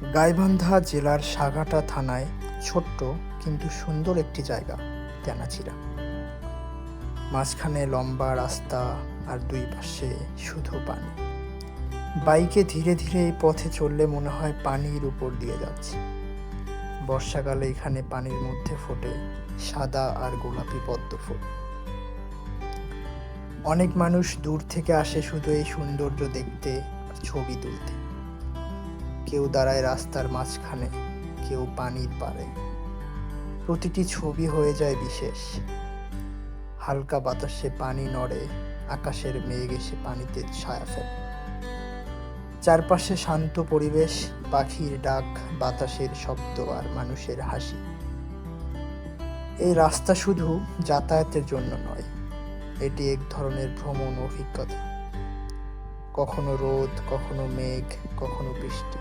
গাইবান্ধা জেলার সাগাটা থানায় ছোট্ট কিন্তু সুন্দর একটি জায়গা তেনাচিরা মাঝখানে লম্বা রাস্তা আর দুই পাশে শুধু পানি। বাইকে ধীরে ধীরে এই পথে চললে মনে হয় পানির উপর দিয়ে যাচ্ছে। বর্ষাকালে এখানে পানির মধ্যে ফোটে সাদা আর গোলাপি পদ্ম ফুল। অনেক মানুষ দূর থেকে আসে শুধু এই সৌন্দর্য দেখতে ছবি তুলতে। কেউ দাঁড়ায় রাস্তার মাঝখানে, কেউ পানির পারে প্রতিটি ছবি হয়ে যায় বিশেষ। হালকা বাতাসে পানি নড়ে, আকাশের মেঘ এসে পানিতে ছায়া ফেলে। চারপাশে শান্ত পরিবেশ, পাখির ডাক, বাতাসের শব্দ আর মানুষের হাসি। এই রাস্তা শুধু যাতায়াতের জন্য নয়, এটি এক ধরনের ভ্রমণ অভিজ্ঞতা। কখনো রোদ, কখনো মেঘ, কখনো বৃষ্টি।